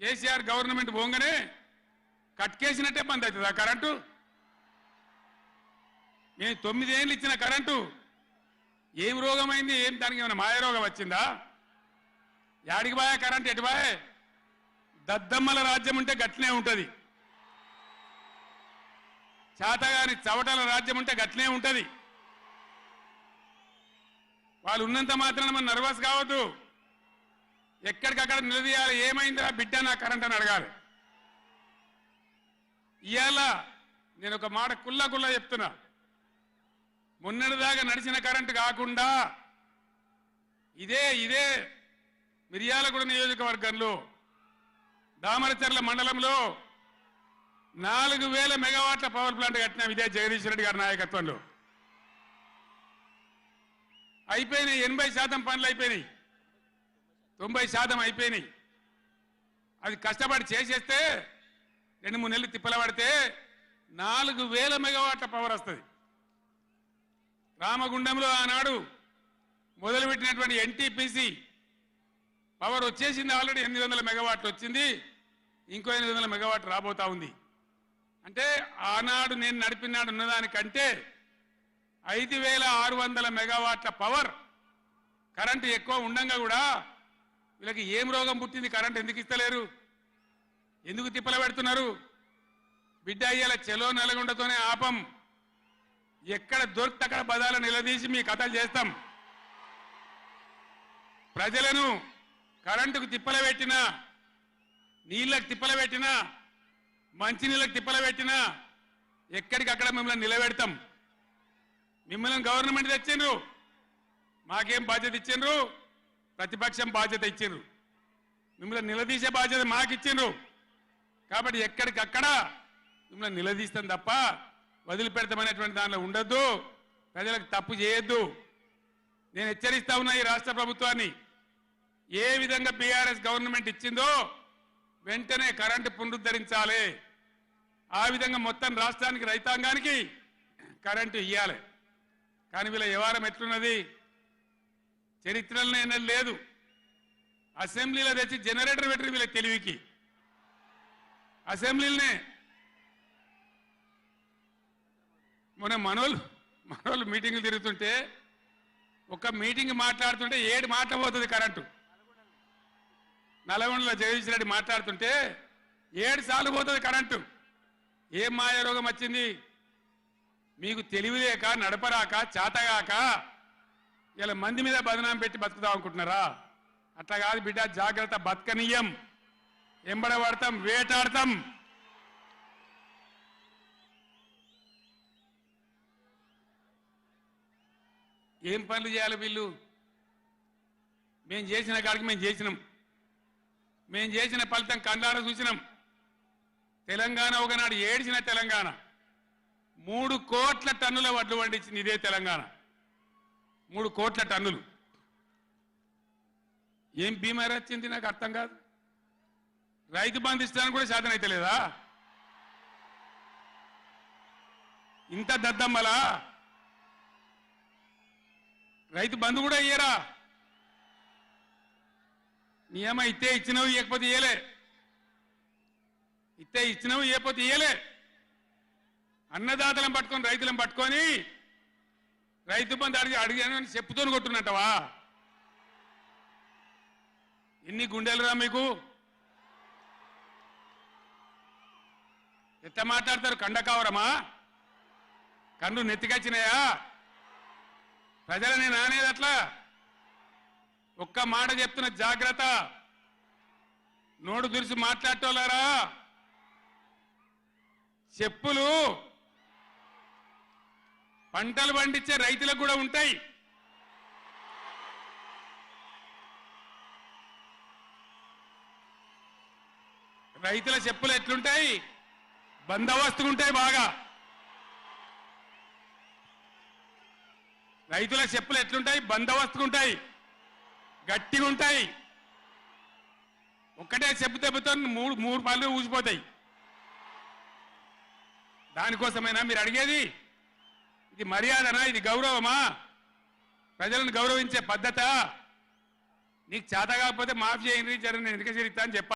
KCR government పోగానే కట్కేసినట్టే బంద్ అవుతుంది ఆ కరెంటు. నేను తొమ్మిదేళ్ళు ఇచ్చిన కరెంటు. ఏం రోగమైంది? ఏం దానికి ఏమైనా మాయ రోగం వచ్చిందా? యాడికి బాయా కరెంట్? ఎటు బాయే దద్దమ్మల రాజ్యం ఉంటే గట్లనే ఉంటుంది. చేతగాని చవటల రాజ్యం ఉంటే గట్లనే ఉంటుంది. వాళ్ళు ఉన్నంత మాత్రాన మనం నర్వస్ కావద్దు. ఎక్కడికక్కడ నిలదీయాలి ఏమైందిరా బిడ్డ నా కరెంట్ అని అడగాలి. ఇవాళ నేను ఒక మాట కుల్లా కుల్లా చెప్తున్నా. మొన్నటిదాకా నడిచిన కరెంటు కాకుండా ఇదే ఇదే మిర్యాలగూడ నియోజకవర్గంలో దామరచర్ల మండలంలో నాలుగు వేల మెగావాట్ల పవర్ ప్లాంట్ కట్టినాం ఇదే జగదీష్ రెడ్డి గారి నాయకత్వంలో. అయిపోయినాయి ఎనభై శాతం పనులు అయిపోయినాయి. తొంభై శాతం అయిపోయినాయి. అది కష్టపడి చేసేస్తే రెండు మూడు నెలలు తిప్పల పడితే నాలుగు వేల మెగావాట్ల పవర్ వస్తుంది. రామగుండంలో ఆనాడు మొదలుపెట్టినటువంటి ఎన్టీపీసీ పవర్ వచ్చేసింది ఆల్రెడీ ఎనిమిది వందల మెగావాట్లు వచ్చింది. ఇంకో ఎనిమిది వందల మెగావాట్ రాబోతా ఉంది. అంటే ఆనాడు నేను నడిపినాడు ఉన్నదానికంటే ఐదు వేల ఆరు వందల మెగావాట్ల పవర్ కరెంటు ఎక్కువ ఉండంగా కూడా వీళ్ళకి ఏం రోగం పుట్టింది? కరెంట్ ఎందుకు ఇస్తలేరు? ఎందుకు తిప్పల పెడుతున్నారు? బిడ్డ అయ్యేలా చెలో నల్గొండతోనే ఆపం. ఎక్కడ దొరికితే అక్కడ బదాలు నిలదీసి మీ కథలు చేస్తాం. ప్రజలను కరెంటుకు తిప్పల పెట్టినా నీళ్ళకు తిప్పల పెట్టినా మంచినీళ్ళకు తిప్పల పెట్టినా ఎక్కడికక్కడ మిమ్మల్ని నిలబెడతాం. మిమ్మల్ని గవర్నమెంట్ తెచ్చిండ్రు. మాకేం బాధ్యత ఇచ్చిండ్రు? ప్రతిపక్షం బాధ్యత ఇచ్చిండ్రు. మిమ్మల్ని నిలదీసే బాధ్యత మాకు ఇచ్చిండ్రు కాబట్టి ఎక్కడికక్కడ మిమ్మల్ని నిలదీస్తాం తప్ప వదిలిపెడతామనేటువంటి దానిలో ఉండొద్దు. ప్రజలకు తప్పు చేయొద్దు. నేను హెచ్చరిస్తా ఉన్నా ఈ రాష్ట్ర ప్రభుత్వాన్ని. ఏ విధంగా బీఆర్ఎస్ గవర్నమెంట్ ఇచ్చిందో వెంటనే కరెంటు పునరుద్ధరించాలి. ఆ విధంగా మొత్తం రాష్ట్రానికి రైతాంగానికి కరెంటు ఇవ్వాలి కానీ వీళ్ళ వ్యవహారం ఎట్లున్నది? చరిత్రలో లేదు. అసెంబ్లీలో తెచ్చి జనరేటర్ పెట్టరు వీళ్ళ తెలివికి. అసెంబ్లీలనే మొన్న మనోళ్ళు మనోళ్ళు మీటింగ్లు తిరుగుతుంటే ఒక మీటింగ్ మాట్లాడుతుంటే ఏడు మాట పోతుంది కరెంటు. నల్గొండలో జగదీష్ రెడ్డి మాట్లాడుతుంటే ఏడు సార్లు పోతుంది కరెంటు. ఏం మాయ రోగం వచ్చింది? మీకు తెలివిలేక నడపరాక చాతగాక ఇలా మంది మీద బదనాం పెట్టి బతుకుదాం అనుకుంటున్నారా? అట్లా కాదు బిడ్డ జాగ్రత్త బతకనీయం. ఎంబడబడతాం వేటాడతాం. ఏం పనులు చేయాలి వీళ్ళు? మేము చేసిన కాడికి మేము చేసినాం. మేము చేసిన ఫలితం కండార చూసినాం. తెలంగాణ ఒకనాడు ఏడిచిన తెలంగాణ. మూడు కోట్ల టన్నుల వడ్లు పండించింది ఇదే తెలంగాణ. మూడు కోట్ల టన్నులు. ఏం బీమారి వచ్చింది నాకు అర్థం కాదు. రైతు బంధు ఇస్తానికి కూడా సాధన అయితే లేదా? ఇంత దద్దమ్మలా? రైతు బంధు కూడా ఇయ్యరా? నియమ ఇస్తే ఇచ్చినవి ఇవ్వకపోతే ఇయ్యలే. ఇస్తే ఇచ్చినవి ఇవ్వకపోతే ఇయ్యలే. అన్నదాతలను పట్టుకొని రైతులను పట్టుకొని రైతు బంధు అడిగి అడిగాను అని చెప్పుతోని కొట్టున్నట్టవా ఎన్ని గుండెలురా మీకు. ఎంత మాట్లాడతారు? కండకావరమా కన్ను నెత్తికొచ్చినాయా? ప్రజలని నానేది అట్లా? ఒక్క మాట చెప్తున్న జాగ్రత్త. నోడు దురిసి మాట్లాడటోలారా చెప్పులు పంటలు పండించే రైతులకు కూడా ఉంటాయి. రైతుల చెప్పులు ఎట్లుంటాయి? బందోబస్తుకుంటాయి బాగా. రైతుల చెప్పులు ఎట్లుంటాయి? బందోబస్తుకుంటాయి గట్టిగా ఉంటాయి. ఒక్కటే చెప్పు దెబ్బతో మూడు మూడు పళ్ళు ఊసిపోతాయి. దానికోసమైనా మీరు అడిగేది? ఇది మర్యాదనా? ఇది గౌరవమా? ప్రజలను గౌరవించే పద్ధత? నీకు చేత కాకపోతే మాఫ్ చేయండి జర నేను ఎందుకు అని చెప్పాలి.